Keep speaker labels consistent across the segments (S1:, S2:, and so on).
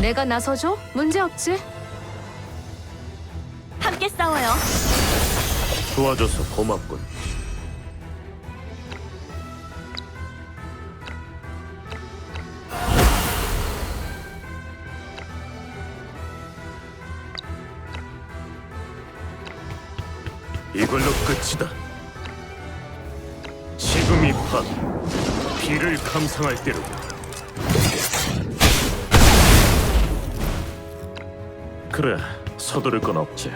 S1: 내가 나서줘? 문제 없지.
S2: 함께 싸워요.
S3: 도와줘서 고맙군. 이걸로 끝이다. 지금이 밤 비를 감상할 때로다. 그래, 서두를 건 없지.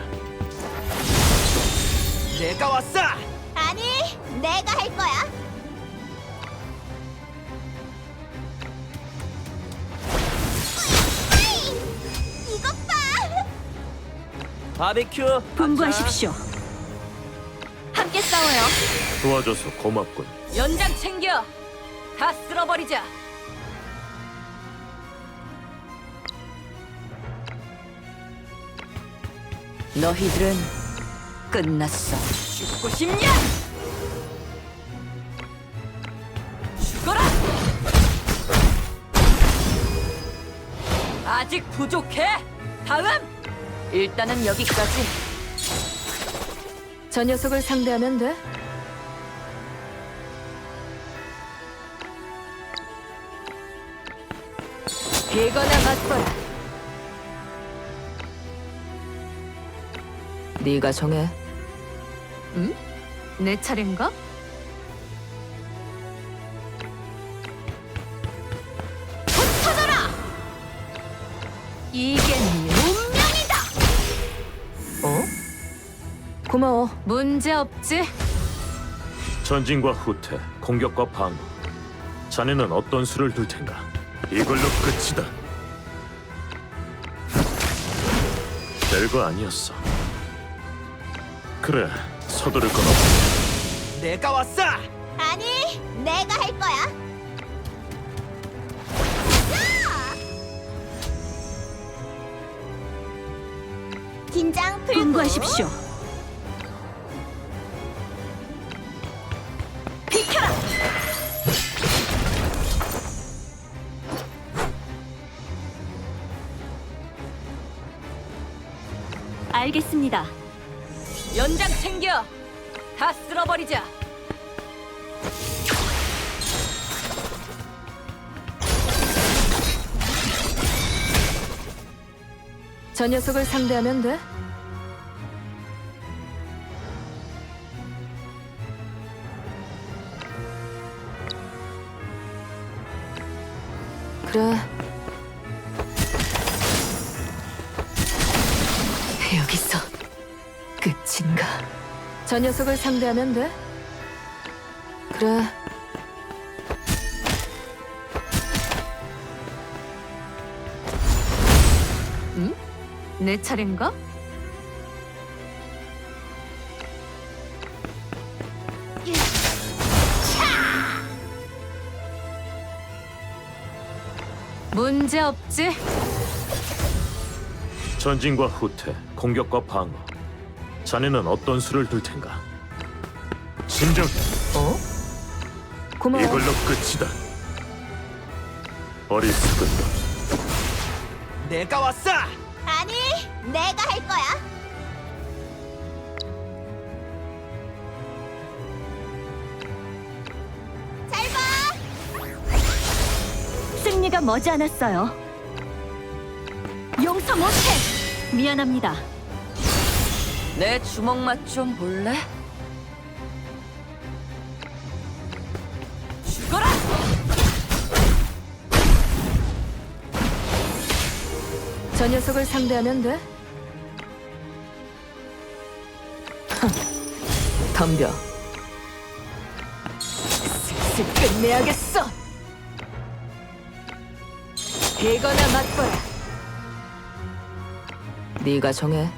S4: 내가 왔어!
S2: 아니, 내가 할 거야. 이것 봐.
S4: 바비큐
S2: 분부하십시오. 함께 싸워요.
S3: 도와줘서 고맙군.
S2: 연장 챙겨. 다 쓸어버리자.
S5: 너희들은 끝났어.
S2: 죽고 싶냐? 죽어라! 아직 부족해. 다음.
S5: 일단은 여기까지.
S1: 저 녀석을 상대하면 돼. 이거나 맛봐라.
S5: 네가 정해.
S1: 응? 내 차례인가? 이게 네 운명이다.
S5: 어? 고마워.
S1: 문제 없지.
S3: 전진과 후퇴, 공격과 방어. 자네는 어떤 수를 둘 텐가? 이걸로 끝이다. 별거 아니었어. 그래, 서두를 건 없어.
S4: 내가 왔어!
S2: 아니, 내가 할 거야. 긴장 풀고
S5: 분부하십시오.
S2: 비켜라. 알겠습니다. 연장 챙겨. 다 쓸어버리자.
S1: 저 녀석을 상대하면 돼.
S5: 그래. 끝인가?
S1: 저 녀석을 상대하면 돼.
S5: 그래.
S1: 내 차례인가? 문제 없지.
S3: 전진과 후퇴, 공격과 방어. 자네는 어떤 수를 둘 텐가? 진정,
S5: 어? 고마워.
S3: 이걸로 끝이다. 어리석은 것.
S4: 내가 왔어!
S2: 아니, 내가 할 거야. 잘 봐. 승리가 머지않았어요. 용서 못해. 미안합니다.
S5: 내 주먹 맛 좀 볼래?
S2: 죽어라.
S1: 저 녀석을 상대하면 돼.
S5: 덤벼.
S1: 슬슬 끝내야겠어. 이거나 맛봐라.
S5: 네가 정해.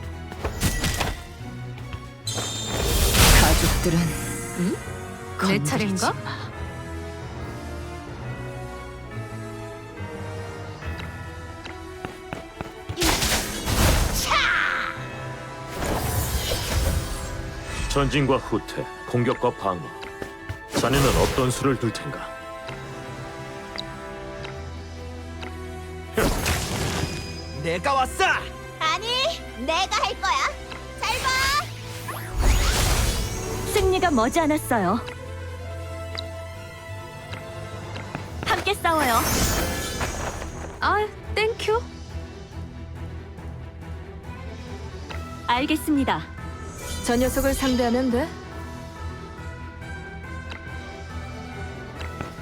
S5: 족들은
S1: 내
S5: 건드리지
S1: 차례인가?
S5: 마.
S3: 전진과 후퇴, 공격과 방어. 자네는 어떤 수를 둘 텐가?
S4: 내가 왔어.
S2: 아니, 내가 할 거야. 승리가 머지않았어요. 함께 싸워요.
S1: 아, 땡큐.
S2: 알겠습니다.
S1: 저 녀석을 상대하면 돼.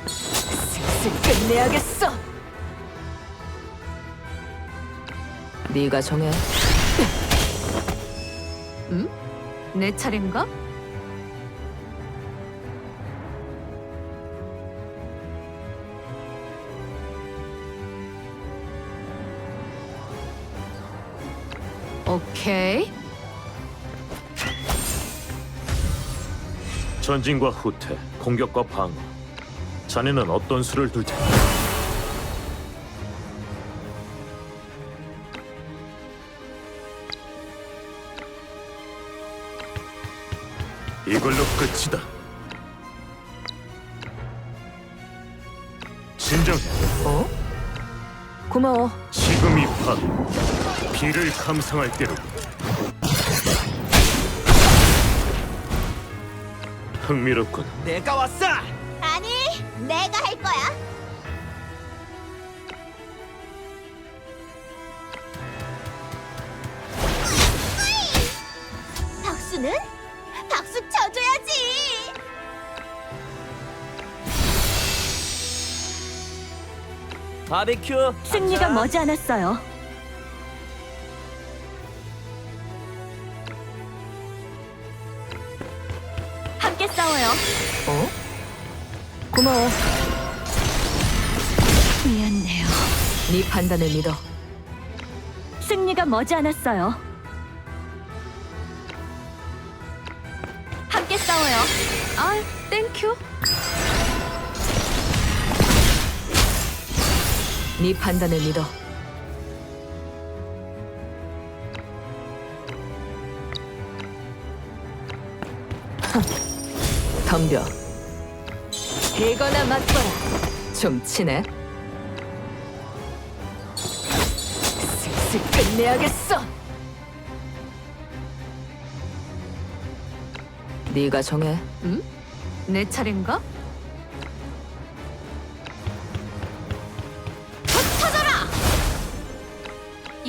S1: 슬슬 끝내야겠어. 네가 정해. 응? 내 차례인가? 오케이.
S3: 전진과 후퇴, 공격과 방어. 자네는 어떤 수를 둘 텐가? 이걸로 끝이다. 진정해.
S1: 어? 고마워.
S3: 지금 이 밤, 비를 감상할 때로. 흥미롭군.
S4: 내가 왔어.
S2: 아니, 내가 할 거야.
S4: 바비큐.
S2: 승리가. 머지않았어요. 함께 싸워요.
S1: 어? 고마워.
S2: 미안해요.
S1: 네 판단을 믿어.
S2: 승리가 머지않았어요. 함께 싸워요.
S1: 아, 땡큐. 네 판단을 믿어. 흠, 덤벼. 이거나 맛봐라. 좀 치네. 슬슬 끝내야겠어. 네가 정해. 응? 내 차례인가?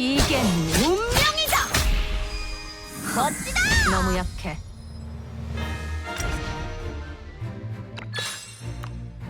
S1: 이게 운명이다!
S2: 멋지다.
S1: 너무 약해.